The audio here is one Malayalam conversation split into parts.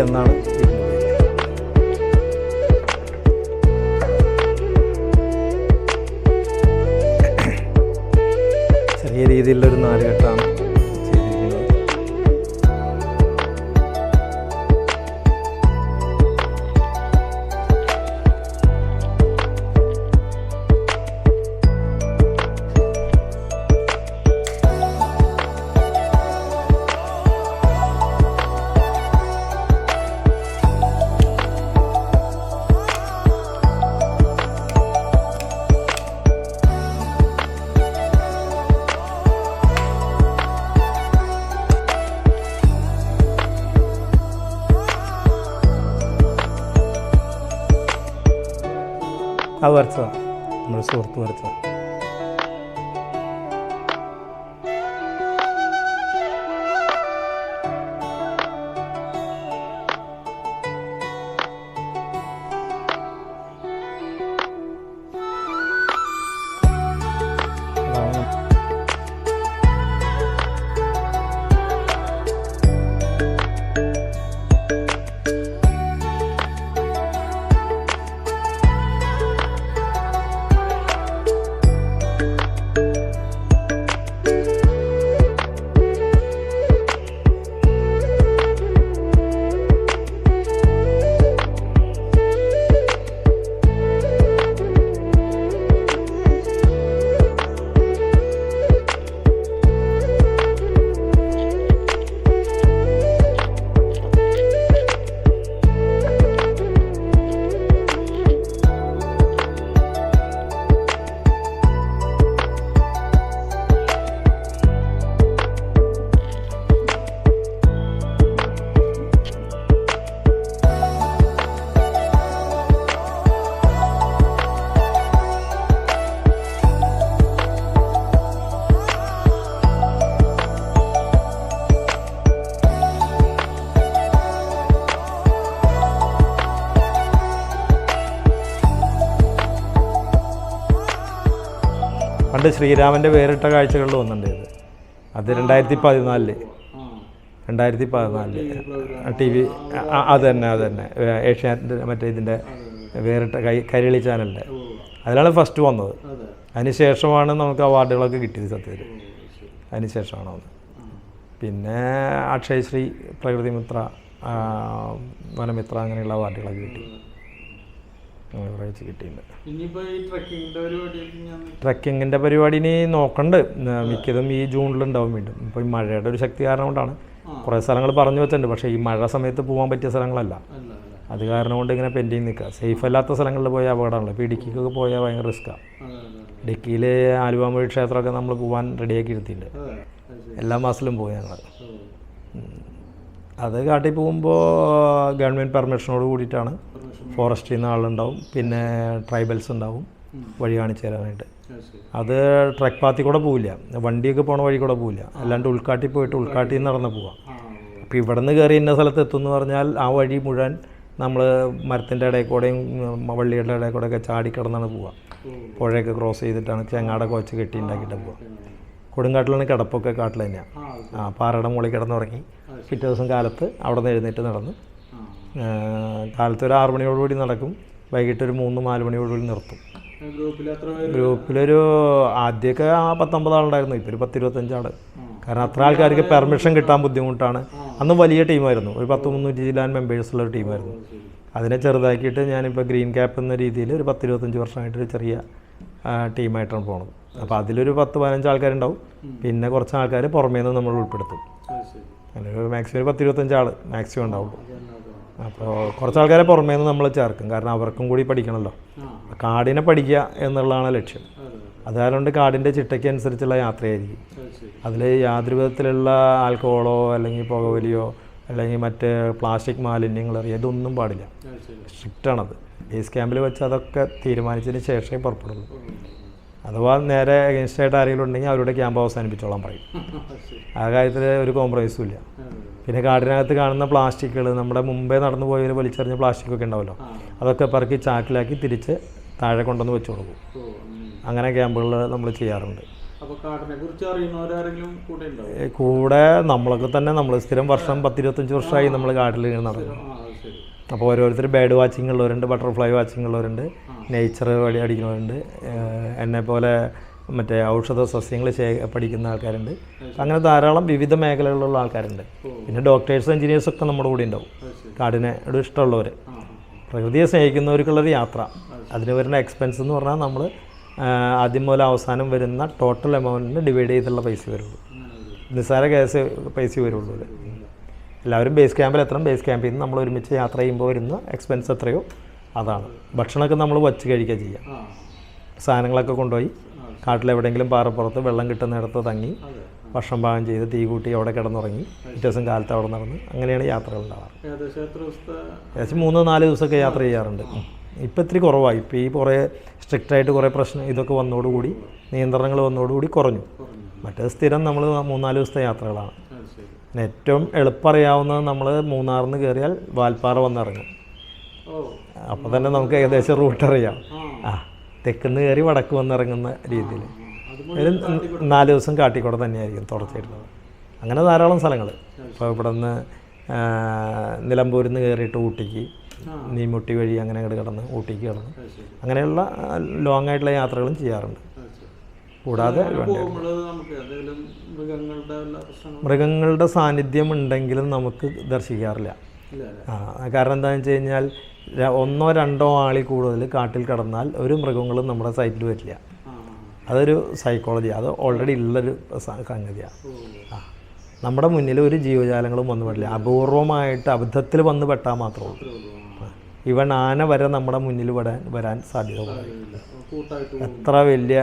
എന്നാണ് നമ്മുടെ പണ്ട് ശ്രീരാമന്റെ വേറിട്ട കാഴ്ചകളിൽ ഒന്നുണ്ട് ഇത്. അത് രണ്ടായിരത്തി പതിനാലിൽ രണ്ടായിരത്തി പതിനാലിൽ ടി വി അത് തന്നെ അത് തന്നെ. ഏഷ്യാനെറ്റ് മറ്റേ ഇതിന്റെ വേറിട്ട കൈ കരളി ചാനലിന്റെ അതിലാണ് ഫസ്റ്റ് വന്നത്. അതിനുശേഷമാണ് നമുക്ക് അവാർഡുകളൊക്കെ കിട്ടിയത് സത്യത്തിൽ. അതിനുശേഷമാണ് വന്നത്. പിന്നെ അക്ഷയശ്രീ പ്രകൃതിമിത്ര വനമിത്ര അങ്ങനെയുള്ള അവാർഡുകളൊക്കെ കിട്ടി. വെച്ച് കിട്ടിയിട്ടുണ്ട്. ട്രക്കിങ്ങിന്റെ പരിപാടി ഇനി നോക്കണ്ട്. മിക്കതും ഈ ജൂണിലുണ്ടാവും വീണ്ടും. ഇപ്പോൾ ഈ മഴയുടെ ഒരു ശക്തി കാരണം കൊണ്ടാണ്. കുറേ സ്ഥലങ്ങൾ പറഞ്ഞു വെച്ചിട്ടുണ്ട്. പക്ഷേ ഈ മഴ സമയത്ത് പോകാൻ പറ്റിയ സ്ഥലങ്ങളല്ല. അത് കാരണം കൊണ്ട് ഇങ്ങനെ പെൻഡിങ് നിൽക്കുക സേഫ് അല്ലാത്ത സ്ഥലങ്ങളിൽ പോയ അപകടമാണല്ലോ. ഇപ്പോൾ ഇടുക്കിക്കൊക്കെ പോയാൽ ഭയങ്കര റിസ്ക്കാണ് ഇടുക്കിയിൽ ആലുവാമൊഴി ക്ഷേത്രമൊക്കെ നമ്മൾ പോകാൻ റെഡിയാക്കി എടുത്തിട്ടുണ്ട് എല്ലാ മാസത്തിലും പോയി ഞങ്ങൾ അത് കാട്ടിൽ പോകുമ്പോൾ ഗവൺമെന്റ് പെർമിഷനോട് കൂടിയിട്ടാണ് ഫോറസ്റ്റിൽ നിന്ന് ആളുണ്ടാവും. പിന്നെ ട്രൈബൽസ് ഉണ്ടാവും വഴി കാണിച്ചു തരാനായിട്ട്. അത് ട്രക്ക് പാത്തിൽ കൂടെ പോവില്ല. വണ്ടിയൊക്കെ പോണ വഴി കൂടെ പോവില്ല. അല്ലാണ്ട് ഉൾക്കാട്ടിൽ പോയിട്ട് ഉൾക്കാട്ടിൽ നിന്ന് നടന്ന് പോവാം. അപ്പം ഇവിടെ നിന്ന് കയറി ഇന്ന സ്ഥലത്ത് എത്തും എന്ന് പറഞ്ഞാൽ ആ വഴി മുഴുവൻ നമ്മൾ മരത്തിന്റെ ഇടയിൽ കൂടെയും വള്ളിയുടെ ഇടയിൽ കൂടെയൊക്കെ ചാടിക്കിടന്നാണ് ചാടി കിടന്നാണ് പോവുക പുഴയൊക്കെ ക്രോസ് ചെയ്തിട്ടാണ് ചെങ്ങാടൊക്കെ വെച്ച് കെട്ടി ഉണ്ടാക്കിയിട്ട് പോവുക കൊടുങ്കാട്ടിലാണ് കിടപ്പൊക്കെ കാട്ടിൽ തന്നെയാണ് ആ പാറയുടെ മുകളിൽ കിടന്നുറങ്ങി. പിറ്റേ ദിവസം കാലത്ത് അവിടെ നിന്ന് എഴുന്നേറ്റ് നടന്ന്. കാലത്ത് ഒരു ആറു മണിയോടുകൂടി നടക്കും. വൈകിട്ട് ഒരു മൂന്ന് നാല് മണിയോടുകൂടി നിർത്തും. ഗ്രൂപ്പിലൊരു ആദ്യമൊക്കെ ആ പത്തൊമ്പത് ആളുണ്ടായിരുന്നു. ഇപ്പോൾ ഒരു പത്തിരുപത്തഞ്ചാൾ കാരണം അത്ര ആൾക്കാർക്ക് പെർമിഷൻ കിട്ടാൻ ബുദ്ധിമുട്ടാണ്. അന്ന് വലിയ ടീമായിരുന്നു. ഒരു പത്ത് മുന്നൂറ്റി ജില്ലാൻ മെമ്പേഴ്സുള്ള ഒരു ടീമായിരുന്നു. അതിനെ ചെറുതാക്കിയിട്ട് ഞാനിപ്പോൾ ഗ്രീൻ ക്യാപ്പ് എന്ന രീതിയിൽ ഒരു പത്തിരുപത്തഞ്ച് വർഷമായിട്ട് ഒരു ചെറിയ ടീമായിട്ടാണ് പോണത്. അപ്പോൾ അതിലൊരു പത്ത് പതിനഞ്ച് ആൾക്കാരുണ്ടാവും. പിന്നെ കുറച്ച് ആൾക്കാർ പുറമേ നിന്ന് നമ്മൾ ഉൾപ്പെടുത്തും അല്ലെങ്കിൽ മാക്സിമം ഒരു പത്തിരുപത്തഞ്ച് ആൾ മാക്സിമം ഉണ്ടാവുള്ളൂ അപ്പോൾ കുറച്ച് ആൾക്കാരെ പുറമേ നിന്ന് നമ്മൾ ചേർക്കും. കാരണം അവർക്കും കൂടി പഠിക്കണമല്ലോ കാടിനെ പഠിക്കുക എന്നുള്ളതാണ് ലക്ഷ്യം. അതായതുകൊണ്ട് അത്. കാടിന്റെ ചിട്ടയ്ക്ക് അനുസരിച്ചുള്ള യാത്രയായിരിക്കും. അതിൽ യാതൊരു വിധത്തിലുള്ള ആൽക്കഹോളോ അല്ലെങ്കിൽ പുകവലിയോ അല്ലെങ്കിൽ മറ്റ് പ്ലാസ്റ്റിക് മാലിന്യങ്ങൾ ഇതൊന്നും പാടില്ല. സ്ട്രിക്റ്റാണത്. ബേസ് ക്യാമ്പിൽ വെച്ച് അതൊക്കെ തീരുമാനിച്ചതിന് ശേഷമേ പുറപ്പെടുള്ളൂ. അഥവാ നേരെ അഗേൻസ്റ്റ് ആയിട്ട് ആരെങ്കിലും ഉണ്ടെങ്കിൽ അവരുടെ ക്യാമ്പ് അവസാനിപ്പിച്ചോളാൻ പറയും. ആ കാര്യത്തിൽ ഒരു കോംപ്രമൈസും ഇല്ല. പിന്നെ കാടിനകത്ത് കാണുന്ന പ്ലാസ്റ്റിക്കുകൾ നമ്മുടെ മുമ്പേ നടന്നു പോയവർ വലിച്ചെറിഞ്ഞ പ്ലാസ്റ്റിക്കൊക്കെ ഉണ്ടാവല്ലോ അതൊക്കെ പറക്കി ചാക്കിലാക്കി തിരിച്ച് താഴെ കൊണ്ടുവന്ന് വെച്ച് കൊടുക്കും. അങ്ങനെ ക്യാമ്പുകൾ നമ്മൾ ചെയ്യാറുണ്ട്. കൂടെ നമ്മളൊക്കെ തന്നെ നമ്മൾ സ്ഥിരം വർഷം പത്തിരുപത്തഞ്ച് വർഷമായി നമ്മൾ കാട്ടിൽ നടക്കുന്നു. നടക്കും അപ്പോൾ ഓരോരുത്തർ ബേഡ് വാച്ചിങ് ഉള്ളവരുണ്ട് ബട്ടർഫ്ലൈ വാച്ചിങ് ഉള്ളവരുണ്ട് നേച്ചർ വഴി അടിക്കുന്നവരുണ്ട് എന്നെ പോലെ മറ്റേ ഔഷധ സസ്യങ്ങൾ പഠിക്കുന്ന ആൾക്കാരുണ്ട്. അങ്ങനെ ധാരാളം വിവിധ മേഖലകളിലുള്ള ആൾക്കാരുണ്ട്. പിന്നെ ഡോക്ടേഴ്സ് എഞ്ചിനീയേഴ്സ് ഒക്കെ നമ്മുടെ കൂടെ ഉണ്ടാവും. കാടിനെ ഇഷ്ടമുള്ളവർ പ്രകൃതിയെ സ്നേഹിക്കുന്നവർക്കുള്ളൊരു യാത്ര. അതിന് വരുന്ന എക്സ്പെൻസ് എന്ന് പറഞ്ഞാൽ നമ്മൾ ആദ്യം മുതൽ അവസാനം വരുന്ന ടോട്ടൽ എമൗണ്ടിന് ഡിവൈഡ് ചെയ്തുള്ള പൈസ വരുള്ളൂ. നിസ്സാര കേസ് പൈസ വരുള്ളൂ. എല്ലാവരും ബേസ് ക്യാമ്പിൽ എത്തണം. ബേസ് ക്യാമ്പിൽ നിന്ന് നമ്മൾ ഒരുമിച്ച് യാത്ര ചെയ്യുമ്പോൾ വരുന്ന എക്സ്പെൻസ് എത്രയോ അതാണ്. ഭക്ഷണമൊക്കെ നമ്മൾ വച്ച് കഴിക്കുക ചെയ്യാം സാധനങ്ങളൊക്കെ കൊണ്ടുപോയി. കാട്ടിലെവിടെയെങ്കിലും പാറപ്പുറത്ത് വെള്ളം കിട്ടുന്നിടത്ത് തങ്ങി ഭക്ഷണം പാകം ചെയ്ത് തീ കൂട്ടി അവിടെ കിടന്നുറങ്ങി. പിറ്റേ ദിവസം കാലത്ത് അവിടെ നടന്ന് അങ്ങനെയാണ് യാത്രകൾ ഉണ്ടാവാറ്. ഏകദേശം മൂന്ന് നാല് ദിവസമൊക്കെ യാത്ര ചെയ്യാറുണ്ട്. ഇപ്പം ഇത്തിരി കുറവായി. ഇപ്പോൾ ഈ കുറേ സ്ട്രിക്റ്റായിട്ട് കുറേ പ്രശ്നം ഇതൊക്കെ വന്നതോടുകൂടി നിയന്ത്രണങ്ങൾ വന്നതോടുകൂടി കുറഞ്ഞു. മറ്റേ മറ്റേത് സ്ഥിരം നമ്മൾ മൂന്നാൽ ദിവസത്തെ യാത്രകളാണ്. പിന്നെ ഏറ്റവും എളുപ്പറിയാവുന്നത് നമ്മൾ മൂന്നാറിൽ നിന്ന് കയറിയാൽ വാൽപ്പാറ വന്നിറങ്ങും. അപ്പോൾ തന്നെ നമുക്ക് ഏകദേശം റൂട്ട് അറിയാം. ആ. തെക്കുന്ന് കയറി വടക്ക് വന്നിറങ്ങുന്ന രീതിയിൽ ഒരു നാല് ദിവസം കാട്ടിക്കൂടെ തന്നെയായിരിക്കും തുടച്ചിരുന്നത് അങ്ങനെ ധാരാളം സ്ഥലങ്ങൾ ഇപ്പോൾ ഇവിടെ നിന്ന് നിലമ്പൂരിൽ നിന്ന് കയറിയിട്ട് ഊട്ടിക്ക് നീമുട്ടി വഴി അങ്ങനെ അങ്ങോട്ട് കിടന്ന് ഊട്ടിക്ക് കിടന്ന്. അങ്ങനെയുള്ള ലോങ് ആയിട്ടുള്ള യാത്രകളും ചെയ്യാറുണ്ട്. കൂടാതെ മൃഗങ്ങളുടെ സാന്നിധ്യം ഉണ്ടെങ്കിലും നമുക്ക് ദർശിക്കാറില്ല. കാരണം എന്താണെന്ന് വെച്ച് കഴിഞ്ഞാൽ ഒന്നോ രണ്ടോ ആളി കൂടുതൽ കാട്ടിൽ കടന്നാൽ ഒരു മൃഗങ്ങളും നമ്മുടെ സൈറ്റിൽ വരില്ല. അതൊരു സൈക്കോളജി അത് ഓൾറെഡി ഉള്ളൊരു സംഗതിയാണ് ആ നമ്മുടെ മുന്നിൽ ഒരു ജീവജാലങ്ങളും വന്നു പെടില്ല. അപൂർവമായിട്ട് അബദ്ധത്തിൽ വന്ന് പെട്ടാൽ മാത്രമേ ഉള്ളൂ. ഇവൻ ആന വരെ നമ്മുടെ മുന്നിൽ വരാൻ വരാൻ സാധ്യത എത്ര വലിയ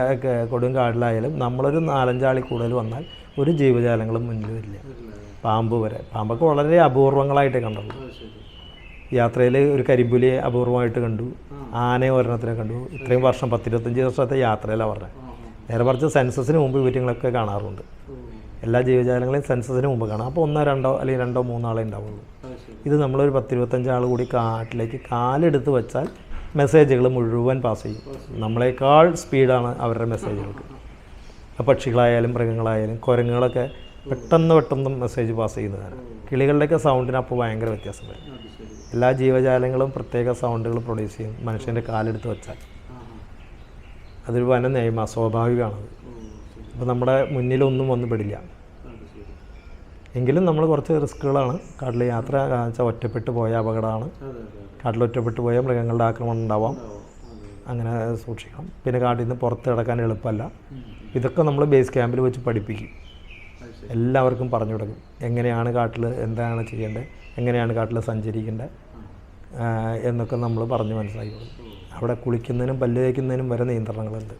കൊടും കാടിലായാലും നമ്മളൊരു നാലഞ്ചാളി കൂടുതൽ വന്നാൽ ഒരു ജീവജാലങ്ങളും മുന്നിൽ വരില്ല. പാമ്പ് വരെ. പാമ്പൊക്കെ വളരെ അപൂർവങ്ങളായിട്ടേ കണ്ടുള്ളൂ. യാത്രയിൽ ഒരു കരിമ്പുലിയെ അപൂർവമായിട്ട് കണ്ടു. ആനയെ ഒരെണ്ണത്തിനെ കണ്ടു. ഇത്രയും വർഷം പത്തിരുപത്തഞ്ച് വർഷത്തെ യാത്രയിലാണ് പറഞ്ഞത്. നേരെ പറഞ്ഞ സെൻസസിന് മുമ്പ് ഇവറ്റങ്ങളൊക്കെ കാണാറുണ്ട്. എല്ലാ ജീവജാലങ്ങളെയും സെൻസസിന് മുമ്പ് കാണാം. അപ്പോൾ ഒന്നോ രണ്ടോ അല്ലെങ്കിൽ രണ്ടോ മൂന്നാളെ ഉണ്ടാവുള്ളൂ. ഇത് നമ്മളൊരു പത്തിരുപത്തഞ്ചാൾ കൂടി കാട്ടിലേക്ക് കാലെടുത്ത് വെച്ചാൽ മെസ്സേജുകൾ മുഴുവൻ പാസ് ചെയ്യും. നമ്മളെക്കാൾ സ്പീഡാണ് അവരുടെ മെസ്സേജുകൾക്ക്. പക്ഷികളായാലും മൃഗങ്ങളായാലും കുരങ്ങുകളൊക്കെ പെട്ടെന്ന് പെട്ടെന്ന് മെസ്സേജ് പാസ് ചെയ്യുന്നതാണ്. കിളികളുടെയൊക്കെ സൗണ്ടിന് അപ്പോൾ ഭയങ്കര വ്യത്യാസം വരും എല്ലാ ജീവജാലങ്ങളും പ്രത്യേക സൗണ്ടുകൾ പ്രൊഡ്യൂസ് ചെയ്യും മനുഷ്യന്റെ കാലെടുത്ത് വെച്ചാൽ. അതൊരു വന നിയമ സ്വാഭാവികമാണത്. അപ്പോൾ നമ്മുടെ മുന്നിലൊന്നും വന്നു പെടില്ല. എങ്കിലും നമ്മൾ കുറച്ച് റിസ്ക്കുകളാണ്. കാട്ടിൽ യാത്ര വെച്ചാൽ ഒറ്റപ്പെട്ടു പോയ അപകടമാണ്. കാട്ടിൽ ഒറ്റപ്പെട്ടു പോയാൽ മൃഗങ്ങളുടെ ആക്രമണം ഉണ്ടാവാം. അങ്ങനെ സൂക്ഷിക്കണം. പിന്നെ കാട്ടിൽ നിന്ന് പുറത്ത് കിടക്കാൻ എളുപ്പമല്ല. ഇതൊക്കെ നമ്മൾ ബേസ് ക്യാമ്പിൽ വെച്ച് പഠിപ്പിക്കും. എല്ലാവർക്കും പറഞ്ഞു കൊടുക്കും. എങ്ങനെയാണ് കാട്ടിൽ എന്താണ് ചെയ്യേണ്ടത്? എങ്ങനെയാണ് കാട്ടിൽ സഞ്ചരിക്കേണ്ടത്? എന്നൊക്കെ നമ്മൾ പറഞ്ഞ് മനസ്സിലാക്കി കൊടുക്കും. അവിടെ കുളിക്കുന്നതിനും പല്ല് തേക്കുന്നതിനും വരെ നിയന്ത്രണങ്ങളുണ്ട്.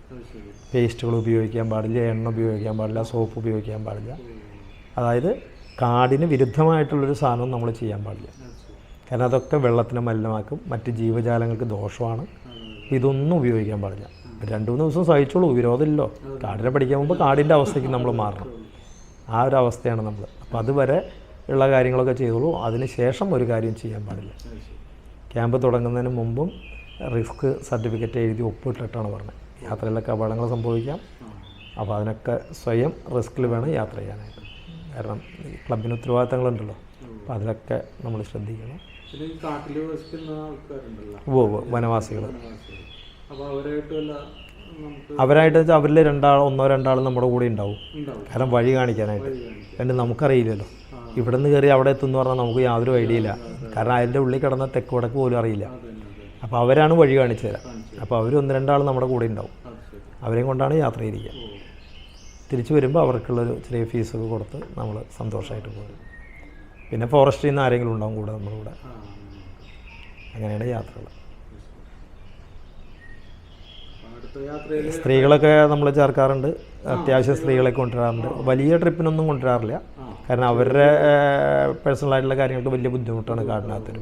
പേസ്റ്റുകൾ ഉപയോഗിക്കാൻ പാടില്ല എണ്ണ ഉപയോഗിക്കാൻ പാടില്ല സോപ്പ് ഉപയോഗിക്കാൻ പാടില്ല. അതായത് കാടിന് വിരുദ്ധമായിട്ടുള്ളൊരു സാധനം നമ്മൾ ചെയ്യാൻ പാടില്ല. കാരണം അതൊക്കെ വെള്ളത്തിനെ മലിനമാക്കും മറ്റ് ജീവജാലങ്ങൾക്ക് ദോഷമാണ്. ഇതൊന്നും ഉപയോഗിക്കാൻ പാടില്ല. രണ്ട് മൂന്ന് ദിവസം സഹിച്ചോളൂ വിരോധമില്ലല്ലോ കാടിനെ പഠിക്കാൻ മുമ്പ് കാടിന്റെ അവസ്ഥയ്ക്ക് നമ്മൾ മാറണം. ആ ഒരു അവസ്ഥയാണ് നമ്മൾ. അപ്പോൾ അതുവരെ ഉള്ള കാര്യങ്ങളൊക്കെ ചെയ്തോളൂ. അതിന് ശേഷം ഒരു കാര്യം ചെയ്യാൻ പാടില്ല. ക്യാമ്പ് തുടങ്ങുന്നതിന് മുമ്പും റിസ്ക് സർട്ടിഫിക്കറ്റ് എഴുതി ഒപ്പിട്ടിട്ടാണ് പറഞ്ഞത്. യാത്രയിലൊക്കെ അപകടങ്ങൾ സംഭവിക്കാം. അപ്പോൾ അതിനൊക്കെ സ്വയം റിസ്കിൽ വേണം യാത്ര ചെയ്യാനായിട്ട്. കാരണം ക്ലബിന് ഉത്തരവാദിത്തങ്ങളുണ്ടല്ലോ. അപ്പോൾ അതിലൊക്കെ നമ്മൾ ശ്രദ്ധിക്കണം. ഓ വനവാസികൾ അവരായിട്ട് വെച്ചാൽ അവരിൽ രണ്ടാൾ ഒന്നോ രണ്ടാൾ നമ്മുടെ കൂടെ ഉണ്ടാവും. കാരണം വഴി കാണിക്കാനായിട്ട്. രണ്ട് നമുക്കറിയില്ലല്ലോ. ഇവിടെ നിന്ന് കയറി അവിടെ എത്തുമെന്ന് പറഞ്ഞാൽ നമുക്ക് യാതൊരു ഐഡിയ ഇല്ല കാരണം അതിന്റെ ഉള്ളിൽ കിടന്ന തെക്ക് വടക്ക് പോലും അറിയില്ല. അപ്പോൾ അവരാണ് വഴി കാണിച്ചു തരാം. അപ്പോൾ അവർ ഒന്ന് രണ്ടാൾ നമ്മുടെ കൂടെ ഉണ്ടാവും. അവരെയും കൊണ്ടാണ് യാത്ര ചെയ്തിരിക്കുക. തിരിച്ചു വരുമ്പോൾ അവർക്കുള്ളൊരു ചെറിയ ഫീസൊക്കെ കൊടുത്ത് നമ്മൾ സന്തോഷമായിട്ട് പോകും. പിന്നെ ഫോറസ്റ്റിൽ നിന്ന് ആരെങ്കിലും ഉണ്ടാവും കൂടെ നമ്മുടെ കൂടെ. അങ്ങനെയാണ് യാത്രകൾ. സ്ത്രീകളൊക്കെ നമ്മൾ ചേർക്കാറുണ്ട്. അത്യാവശ്യം സ്ത്രീകളെ കൊണ്ടുവരാറുണ്ട്. വലിയ ട്രിപ്പിനൊന്നും കൊണ്ടുവരാറില്ല. കാരണം അവരുടെ പേഴ്സണലായിട്ടുള്ള കാര്യങ്ങൾക്ക് വലിയ ബുദ്ധിമുട്ടാണ് കാടിനകത്ത്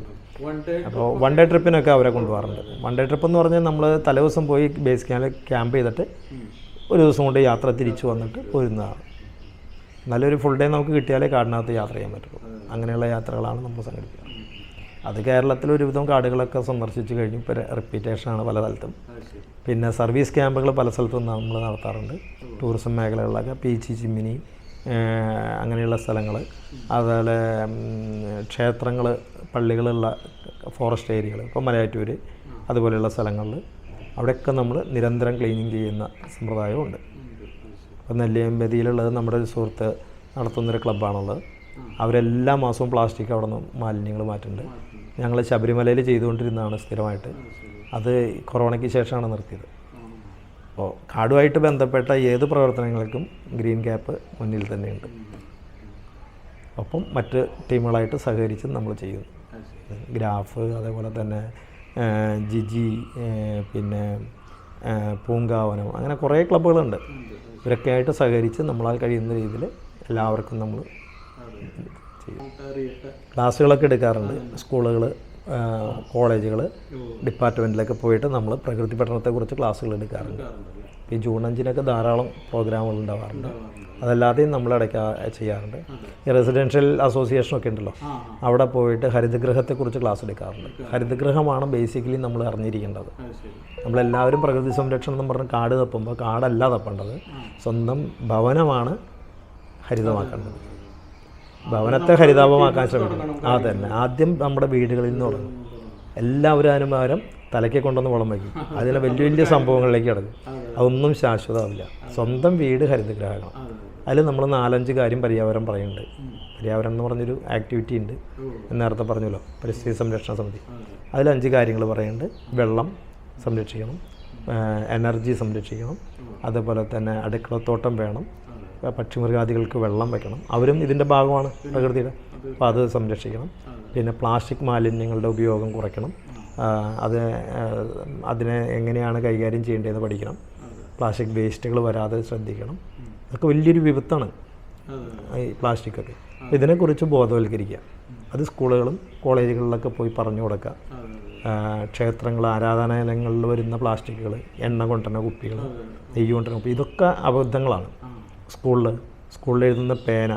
അപ്പോൾ വൺ ഡേ ട്രിപ്പിനൊക്കെ അവരെ കൊണ്ടുപോകാറുണ്ട് വൺ ഡേ ട്രിപ്പ് എന്ന് പറഞ്ഞാൽ നമ്മൾ തലേദിവസം പോയി ബേസ് ക്യാമ്പിൽ ക്യാമ്പ് ചെയ്തിട്ട് ഒരു ദിവസം കൊണ്ട് യാത്ര തിരിച്ചു വന്നിട്ട് പോരുന്നതാണ്. നല്ലൊരു ഫുൾ ഡേ നമുക്ക് കിട്ടിയാലേ കാടിനകത്ത് യാത്ര ചെയ്യാൻ പറ്റുള്ളൂ. അങ്ങനെയുള്ള യാത്രകളാണ് നമ്മൾ സംഘടിപ്പിക്കുന്നത് അത് കേരളത്തിൽ ഒരുവിധം കാടുകളൊക്കെ സന്ദർശിച്ച് കഴിഞ്ഞു. ഇപ്പോൾ റിപ്പീറ്റേഷനാണ് പല സ്ഥലത്തും. പിന്നെ സർവീസ് ക്യാമ്പുകൾ പല സ്ഥലത്തും നമ്മൾ നടത്താറുണ്ട്. ടൂറിസം മേഖലകളിലൊക്കെ. പീച്ചി ചിമ്മിനി അങ്ങനെയുള്ള സ്ഥലങ്ങൾ അതുപോലെ ക്ഷേത്രങ്ങൾ പള്ളികളുള്ള ഫോറസ്റ്റ് ഏരിയകൾ ഇപ്പോൾ മലയാറ്റൂർ അതുപോലെയുള്ള സ്ഥലങ്ങളിൽ അവിടെയൊക്കെ നമ്മൾ നിരന്തരം ക്ലീനിങ് ചെയ്യുന്ന സമ്പ്രദായമുണ്ട് അപ്പോൾ നെല്ലിയമ്പതിയിലുള്ളത് നമ്മുടെ ഒരു സുഹൃത്ത് നടത്തുന്നൊരു ക്ലബ്ബാണുള്ളത് അവരെല്ലാ മാസവും പ്ലാസ്റ്റിക് അവിടെ നിന്ന് മാലിന്യങ്ങൾ മാറ്റുന്നുണ്ട്. ഞങ്ങൾ ശബരിമലയിൽ ചെയ്തുകൊണ്ടിരുന്നതാണ് സ്ഥിരമായിട്ട്. അത് കൊറോണയ്ക്ക് ശേഷമാണ് നിർത്തിയത്. അപ്പോൾ കാടുമായിട്ട് ബന്ധപ്പെട്ട ഏത് പ്രവർത്തനങ്ങൾക്കും ഗ്രീൻ ക്യാപ്പ് മുന്നിൽ തന്നെയുണ്ട്. ഒപ്പം മറ്റ് ടീമുകളായിട്ട് സഹകരിച്ച് നമ്മൾ ചെയ്യുന്നു. ഗ്രാഫ് അതേപോലെ തന്നെ ജിജി പിന്നെ പൂങ്കാവനം അങ്ങനെ കുറേ ക്ലബ്ബുകളുണ്ട്. ഇവരൊക്കെ ആയിട്ട് സഹകരിച്ച് നമ്മളാൽ കഴിയുന്ന രീതിയിൽ എല്ലാവർക്കും നമ്മൾ ചെയ്യും. ക്ലാസ്സുകളൊക്കെ എടുക്കാറുണ്ട്. സ്കൂളുകൾ കോളേജുകൾ ഡിപ്പാർട്ട്മെന്റിലൊക്കെ പോയിട്ട് നമ്മൾ പ്രകൃതി പഠനത്തെക്കുറിച്ച് ക്ലാസ്സുകൾ എടുക്കാറുണ്ട്. ഈ ജൂൺ അഞ്ചിനൊക്കെ ധാരാളം പ്രോഗ്രാമുകൾ ഉണ്ടാവാറുണ്ട്. അതല്ലാതെയും നമ്മൾ ഇടയ്ക്ക് ചെയ്യാറുണ്ട്. ഈ റെസിഡൻഷ്യൽ അസോസിയേഷനൊക്കെ ഉണ്ടല്ലോ അവിടെ പോയിട്ട് ഹരിതഗൃഹത്തെക്കുറിച്ച് ക്ലാസ് എടുക്കാറുണ്ട്. ഹരിതഗൃഹമാണ് ബേസിക്കലി നമ്മൾ അറിഞ്ഞിരിക്കേണ്ടത്. നമ്മളെല്ലാവരും പ്രകൃതി സംരക്ഷണം എന്ന് പറഞ്ഞ് കാട് തപ്പുമ്പോൾ കാടല്ല തപ്പേണ്ടത്. സ്വന്തം ഭവനമാണ് ഹരിതമാക്കേണ്ടത്. ഭവനത്തെ ഹരിതാപമാക്കാൻ ശ്രമിക്കണം അതന്നെ. ആദ്യം നമ്മുടെ വീടുകളിൽ നിന്ന് തുടങ്ങും. എല്ലാവരും അതിന് തലയ്ക്ക് കൊണ്ടുവന്ന് വളം വയ്ക്കും. അതിനെ വലിയ വലിയ സംഭവങ്ങളിലേക്ക് കിടക്കും. അതൊന്നും ശാശ്വതമാവില്ല. സ്വന്തം വീട് ഹരിതഗ്രഹമാണ് അതിൽ നമ്മൾ നാലഞ്ച് കാര്യം പര്യാവരണം പറയുന്നുണ്ട്. പര്യാവരണം എന്ന് പറഞ്ഞൊരു ആക്ടിവിറ്റി ഉണ്ട്. നേരത്തെ പറഞ്ഞല്ലോ പരിസ്ഥിതി സംരക്ഷണ സമിതി. അതിൽ അഞ്ച് കാര്യങ്ങൾ പറയുന്നുണ്ട്. വെള്ളം സംരക്ഷിക്കണം. എനർജി സംരക്ഷിക്കണം. അതുപോലെ തന്നെ അടുക്കളത്തോട്ടം വേണം. പക്ഷിമൃഗാദികൾക്ക് വെള്ളം വെക്കണം. അവരും ഇതിന്റെ ഭാഗമാണ് പ്രകൃതിയുടെ. അപ്പോൾ അത് സംരക്ഷിക്കണം. പിന്നെ പ്ലാസ്റ്റിക് മാലിന്യങ്ങളുടെ ഉപയോഗം കുറയ്ക്കണം. അത് അതിനെ എങ്ങനെയാണ് കൈകാര്യം ചെയ്യേണ്ടതെന്ന് പഠിക്കണം. പ്ലാസ്റ്റിക് വേസ്റ്റുകൾ വരാതെ ശ്രദ്ധിക്കണം. അതൊക്കെ വലിയൊരു വിപത്താണ്. ഈ പ്ലാസ്റ്റിക്കൊക്കെ. ഇതിനെക്കുറിച്ച് ബോധവൽക്കരിക്കുക. അത് സ്കൂളുകളും കോളേജുകളിലൊക്കെ പോയി പറഞ്ഞു കൊടുക്കുക. ക്ഷേത്രങ്ങൾ ആരാധനാലയങ്ങളിൽ വരുന്ന പ്ലാസ്റ്റിക്കുകൾ എണ്ണ കൊണ്ടുവരുന്ന കുപ്പികൾ നെയ്യ് കൊണ്ടുവരുന്ന കുപ്പി ഇതൊക്കെ അബദ്ധങ്ങളാണ്. സ്കൂളിൽ സ്കൂളിൽ എഴുതുന്ന പേന.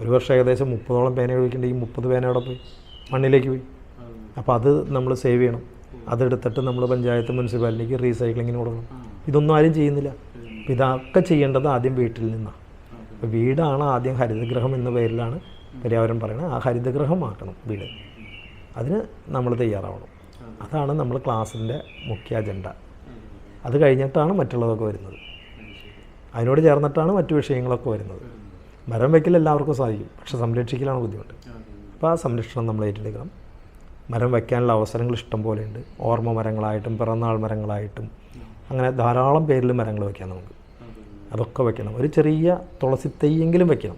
ഒരു വർഷം ഏകദേശം മുപ്പതോളം പേന ഉപയോഗിക്കേണ്ട ഈ മുപ്പത് പേന അവിടെ പോയി മണ്ണിലേക്ക് പോയി. അപ്പോൾ അത് നമ്മൾ സേവ് ചെയ്യണം. അതെടുത്തിട്ട് നമ്മൾ പഞ്ചായത്ത് മുനിസിപ്പാലിറ്റിക്ക് റീസൈക്ലിങ്ങിന് കൊടുക്കണം. ഇതൊന്നും ആരും ചെയ്യുന്നില്ല. ഇതൊക്കെ ചെയ്യേണ്ടത് ആദ്യം വീട്ടിൽ നിന്നാണ് അപ്പോൾ വീടാണ് ആദ്യം ഹരിതഗ്രഹം എന്ന പേരിലാണ് പര്യാവരം പറയുന്നത് ആ ഹരിതഗ്രഹം ആക്കണം വീട്. അതിന് നമ്മൾ തയ്യാറാവണം. അതാണ് നമ്മൾ ക്ലാസ്സിന്റെ മുഖ്യ അജണ്ട അത് കഴിഞ്ഞിട്ടാണ് മറ്റുള്ളതൊക്കെ വരുന്നത്. അതിനോട് ചേർന്നിട്ടാണ് മറ്റു വിഷയങ്ങളൊക്കെ വരുന്നത്. മരം വയ്ക്കൽ എല്ലാവർക്കും സാധിക്കും. പക്ഷെ സംരക്ഷിക്കലാണ് ബുദ്ധിമുട്ട്. അപ്പോൾ ആ സംരക്ഷണം നമ്മൾ ഏറ്റെടുക്കണം. മരം വയ്ക്കാനുള്ള അവസരങ്ങൾ ഇഷ്ടം പോലെയുണ്ട്. ഓർമ്മ മരങ്ങളായിട്ടും പിറന്നാൾ മരങ്ങളായിട്ടും. അങ്ങനെ ധാരാളം പേരിൽ മരങ്ങൾ വയ്ക്കാം നമുക്ക്. അതൊക്കെ വയ്ക്കണം ഒരു ചെറിയ തുളസി തൈയെങ്കിലും വയ്ക്കണം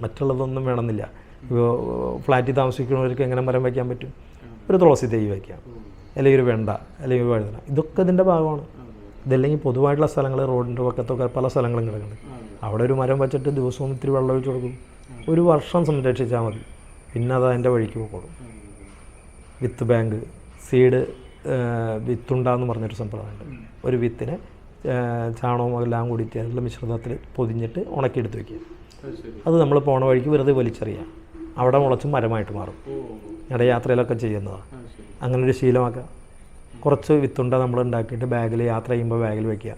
മറ്റുള്ളതൊന്നും വേണമെന്നില്ല. ഇപ്പോൾ ഫ്ലാറ്റിൽ താമസിക്കുന്നവർക്ക് എങ്ങനെ മരം വയ്ക്കാൻ പറ്റും? ഒരു തുളസി തൈ വയ്ക്കാം അല്ലെങ്കിൽ ഒരു വെണ്ട അല്ലെങ്കിൽ വഴുതന. ഇതൊക്കെ ഇതിന്റെ ഭാഗമാണ്. ഇതല്ലെങ്കിൽ പൊതുവായിട്ടുള്ള സ്ഥലങ്ങൾ റോഡിന്റെ പക്കത്തൊക്കെ പല സ്ഥലങ്ങളും കിടക്കുന്നുണ്ട്. അവിടെ ഒരു മരം വെച്ചിട്ട് ദിവസവും ഇത്തിരി വെള്ളം ഒഴിച്ചു കൊടുക്കും. ഒരു വർഷം സംരക്ഷിച്ചാൽ മതി. പിന്നെ അത് അതിന്റെ വഴിക്ക് പോയിക്കോളും വിത്ത് ബാങ്ക് സീഡ് വിത്തുണ്ടാന്ന് പറഞ്ഞൊരു സമ്പ്രദായമുണ്ട് ഒരു വിത്തിനെ ചാണകവും എല്ലാം കൂടിയിട്ട് അതിലുള്ള മിശ്രിതത്തിൽ പൊതിഞ്ഞിട്ട് ഉണക്കിയെടുത്ത് വയ്ക്കുക അത് നമ്മൾ പോണ വഴിക്ക് വെറുതെ വലിച്ചെറിയാം അവിടെ മുളച്ച് മരമായിട്ട് മാറും. ഇടയാത്രയിലൊക്കെ ഞങ്ങളുടെ യാത്രയിലൊക്കെ ചെയ്യുന്നതാണ് അങ്ങനെ ഒരു ശീലമാക്കുക കുറച്ച് വിത്തുണ്ട നമ്മൾ ഉണ്ടാക്കിയിട്ട് ബാഗിൽ യാത്ര ചെയ്യുമ്പോൾ ബാഗിൽ വെക്കുക.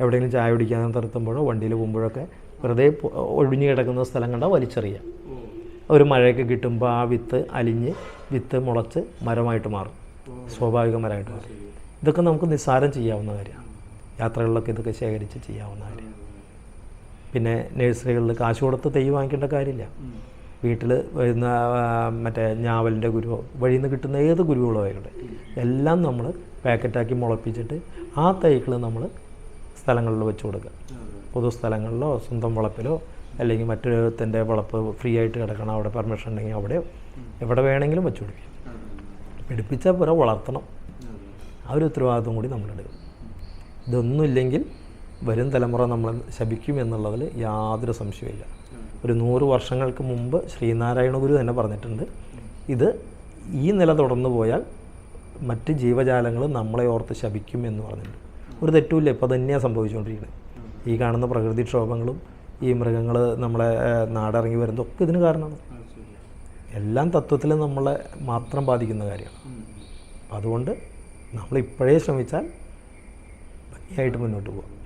എവിടെയെങ്കിലും ചായ കുടിക്കാൻ നിർത്തുമ്പോഴോ വണ്ടിയിൽ പോകുമ്പോഴൊക്കെ വെറുതെ ഒഴിഞ്ഞു കിടക്കുന്ന സ്ഥലം കണ്ടാൽ വലിച്ചെറിയുക. ഒരു മഴയൊക്കെ കിട്ടുമ്പോൾ ആ വിത്ത് അലിഞ്ഞ് വിത്ത് മുളച്ച് മരമായിട്ട് മാറും. സ്വാഭാവിക മരമായിട്ട് മാറും. ഇതൊക്കെ നമുക്ക് നിസ്സാരം ചെയ്യാവുന്ന കാര്യമാണ്. യാത്രകളിലൊക്കെ ഇതൊക്കെ ശേഖരിച്ച് ചെയ്യാവുന്ന കാര്യം പിന്നെ നഴ്സറികളിൽ കാശ് കൊടുത്ത് തൈ വാങ്ങിക്കേണ്ട കാര്യമില്ല. വീട്ടിൽ വരുന്ന മറ്റേ ഞാവലിന്റെ ഗുരുവോ വഴിയിൽ നിന്ന് കിട്ടുന്ന ഏത് ഗുരുവുകളോ ആയിക്കോട്ടെ എല്ലാം നമ്മൾ പാക്കറ്റാക്കി മുളപ്പിച്ചിട്ട് ആ തൈകൾ നമ്മൾ സ്ഥലങ്ങളിൽ വെച്ച് കൊടുക്കുക. പൊതുസ്ഥലങ്ങളിലോ സ്വന്തം വളപ്പിലോ അല്ലെങ്കിൽ മറ്റൊരുത്തിന്റെ വളപ്പ് ഫ്രീ ആയിട്ട് കിടക്കണം അവിടെ പെർമിഷൻ ഉണ്ടെങ്കിൽ അവിടെയോ എവിടെ വേണമെങ്കിലും വെച്ച് കൊടുക്കുക. പിടിപ്പിച്ചാൽ പോരാ വളർത്തണം. ആ ഒരു ഉത്തരവാദിത്വം കൂടി നമ്മളെടുക്കും ഇതൊന്നുമില്ലെങ്കിൽ വരും തലമുറ നമ്മൾ ശപിക്കും എന്നുള്ളതിൽ യാതൊരു സംശയമില്ല ഒരു നൂറ് വർഷങ്ങൾക്ക് മുമ്പ് ശ്രീനാരായണ ഗുരു തന്നെ പറഞ്ഞിട്ടുണ്ട്. ഇത് ഈ നില തുടർന്നു പോയാൽ മറ്റ് ജീവജാലങ്ങൾ നമ്മളെ ഓർത്ത് ശപിക്കും എന്ന് പറഞ്ഞിട്ടുണ്ട്. ഒരു തെറ്റുമില്ല ഇപ്പോൾ തന്നെയാണ് സംഭവിച്ചുകൊണ്ടിരിക്കുന്നത് ഈ കാണുന്ന പ്രകൃതിക്ഷോഭങ്ങളും ഈ മൃഗങ്ങൾ നമ്മളെ നാടിറങ്ങി വരുന്നതും വരുന്നതൊക്കെ ഇതിന് കാരണമാണ്. എല്ലാം തത്വത്തിൽ നമ്മളെ മാത്രം ബാധിക്കുന്ന കാര്യമാണ്. അതുകൊണ്ട് നമ്മളിപ്പോഴേ ശ്രമിച്ചാൽ ഭംഗിയായിട്ട് മുന്നോട്ട് പോകും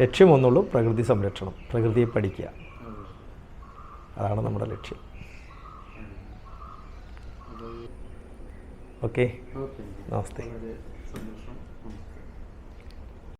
ലക്ഷ്യമൊന്നുള്ളൂ പ്രകൃതി സംരക്ഷണം പ്രകൃതിയെ പഠിക്കുക. അതാണ് നമ്മുടെ ലക്ഷ്യം. ഓക്കെ. നമസ്തേ.